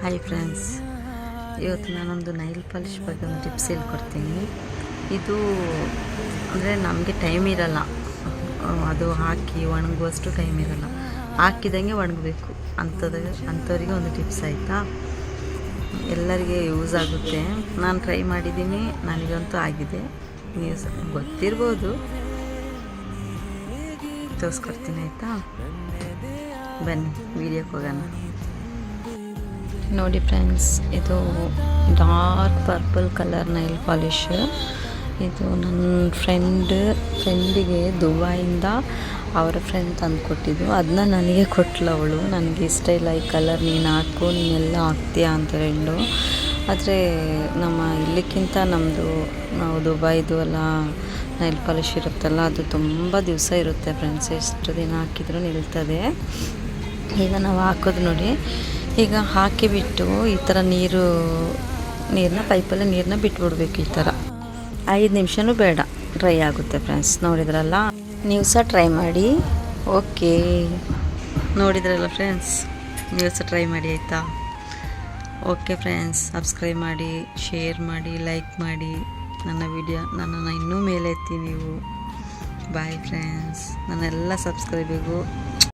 Hi friends ಇವತ್ತು ನಾನೊಂದು nail polish ಬಗ್ಗೆ ಒಂದು ಟಿಪ್ಸ್ ಹೇಳ್ಕೊಡ್ತೀನಿ. ಇದು ಅಂದರೆ ನಮಗೆ ಟೈಮ್ ಇರಲ್ಲ. ಅದು ಹಾಕಿ ಒಣಗುವಷ್ಟು ಟೈಮ್ ಇರಲ್ಲ. ಹಾಕಿದಂಗೆ ಒಣಗಬೇಕು. ಅಂಥದ್ದು ಅಂಥವ್ರಿಗೆ ಒಂದು ಟಿಪ್ಸ್ ಆಯಿತಾ? ಎಲ್ಲರಿಗೆ ಯೂಸ್ ಆಗುತ್ತೆ. ನಾನು ಟ್ರೈ ಮಾಡಿದ್ದೀನಿ. ನನಗಂತೂ ಆಗಿದೆ. ನೀವು ಗೊತ್ತಿರ್ಬೋದು. ತೋರಿಸ್ಕೊಡ್ತೀನಿ ಆಯಿತಾ? ಬನ್ನಿ ವೀಡಿಯೋಕ್ಕೆ ಹೋಗೋಣ. ನೋಡಿ ಫ್ರೆಂಡ್ಸ್, ಇದು dark purple colour nail polish. ಇದು ನನ್ನ ಫ್ರೆಂಡ್, ಫ್ರೆಂಡಿಗೆ ದುಬೈಯಿಂದ ಅವರ ಫ್ರೆಂಡ್ ತಂದು ಕೊಟ್ಟಿದ್ದು ಅದನ್ನ ನನಗೆ ಕೊಟ್ಟಳು ಅವಳು. ನನಗೆ ಇಷ್ಟ ಇಲ್ಲ ಈ ಕಲರ್, ನೀನು ಹಾಕು, ನೀನೆಲ್ಲ ಹಾಕ್ತೀಯಾ? ಅಂತ ಹೇಳು ಆದರೆ ನಮ್ಮ ಇಲ್ಲಿಕ್ಕಿಂತ ನಮ್ಮದು ನಾವು ದುಬೈದು ಎಲ್ಲ ನೈಲ್ ಪಾಲಿಷ್ ಇರುತ್ತಲ್ಲ, ಅದು ತುಂಬ ದಿವಸ ಇರುತ್ತೆ ಫ್ರೆಂಡ್ಸ್. ಎಷ್ಟು ದಿನ ಹಾಕಿದ್ರೂ ನಿಲ್ತದೆ. ಈಗ ನಾವು ಹಾಕೋದು ನೋಡಿ. ಈಗ ಹಾಕಿಬಿಟ್ಟು ಈ ಥರ ನೀರು ನೀರನ್ನ ಪೈಪಲ್ಲಿ ನೀರನ್ನ ಬಿಟ್ಬಿಡ್ಬೇಕು ಈ ಥರ. ಐದು ನಿಮಿಷನೂ ಬೇಡ ಡ್ರೈ ಆಗುತ್ತೆ ಫ್ರೆಂಡ್ಸ್ ನೋಡಿದ್ರಲ್ಲ? ನೀವು ಸಹ ಟ್ರೈ ಮಾಡಿ. ಓಕೆ ನೋಡಿದ್ರಲ್ಲ ಫ್ರೆಂಡ್ಸ್ ನೀವು ಸಹ ಟ್ರೈ ಮಾಡಿ ಆಯಿತಾ? ಓಕೆ ಫ್ರೆಂಡ್ಸ್ ಸಬ್ಸ್ಕ್ರೈಬ್ ಮಾಡಿ ಶೇರ್ ಮಾಡಿ ಲೈಕ್ ಮಾಡಿ. ನನ್ನ ವಿಡಿಯೋ ನನ್ನನ್ನು ಇನ್ನೂ ಮೇಲೆ ಎತ್ತಿ ನೀವು. ಬಾಯ್ ಫ್ರೆಂಡ್ಸ್ ನನ್ನೆಲ್ಲ ಸಬ್ಸ್ಕ್ರೈಬಿಗೂ